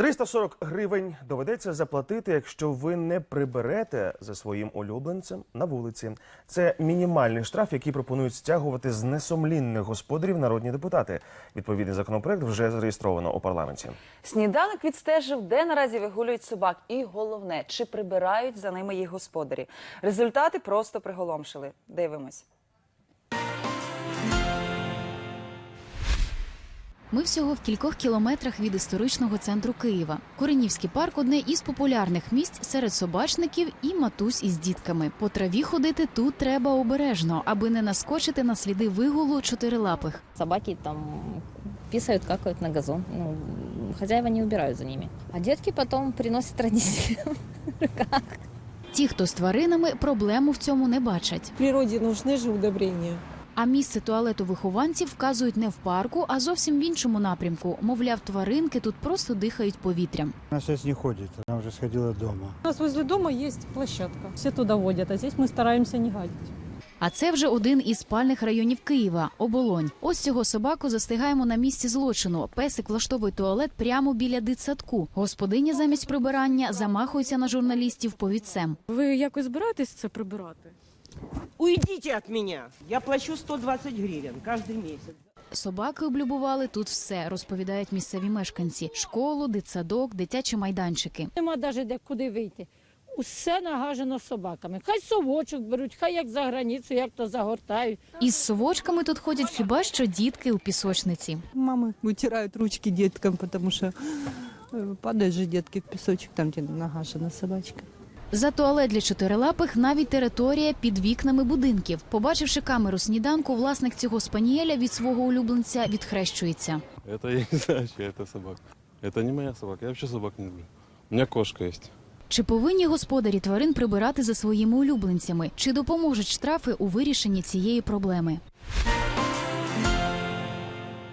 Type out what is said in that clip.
340 гривень доведеться заплатити, якщо ви не приберете за своїм улюбленцем на вулиці. Це мінімальний штраф, який пропонують стягувати з несумлінних господарів народні депутати. Відповідний законопроект вже зареєстровано у парламенті. Сніданок відстежив, де наразі вигулюють собак, і головне, чи прибирають за ними їх господарі. Результати просто приголомшили. Дивимось. Ми всього в кількох кілометрах від історичного центру Києва. Коренівський парк одне із популярних місць серед собачників і матусь із дітками. По траві ходити тут треба обережно, аби не наскочити на сліди вигулу чотирилапих. Собаки там писают, какают на газон. Ну, хозяева не убирают за ними. А детки потом приносят родителям. Ті, хто з тваринами, проблему в цьому не бачать. В природе нужны же удобрения. А місце туалету вихованців вказують не в парку, а зовсім в іншому напрямку. Мовляв, тваринки тут просто дихають повітрям. Она сейчас не ходит, она уже сходила дома. У нас возле дома есть площадка. Все туда водят, а здесь мы стараемся не гадить. А це вже один із спальних районів Києва оболонь. Ось цього собаку застигаємо на місці злочину. Песик влаштовує туалет прямо біля дитсадку. Господиня замість прибирання замахується на журналістів повідцем. Ви якось збираєтесь це прибирати? Уйдите от меня. Я плачу 120 гривен каждый месяц. Собаки облюбували тут все, розповідають місцеві мешканці: школу, дитсадок, дитячі майданчики. Нема навіть де куди вийти. Усе нагажено собаками. Хай совочок беруть, хай як за границю, як то загортають. Із совочками тут ходять хіба що дітки у пісочниці. Мамы вытирают ручки деткам, потому что э, падают же детки в песочек, там, где нагажена собачка. За туалет для чотирилапих навіть територія під вікнами будинків. Побачивши камеру сніданку, власник цього спанієля від свого улюбленця відхрещується. Это я не знаю, чья это собака. Это не моя собака. Я вообще собак не люблю. У меня кошка есть. Чи повинні господарі тварин прибирати за своїми улюбленцями? Чи допоможуть штрафи у вирішенні цієї проблеми?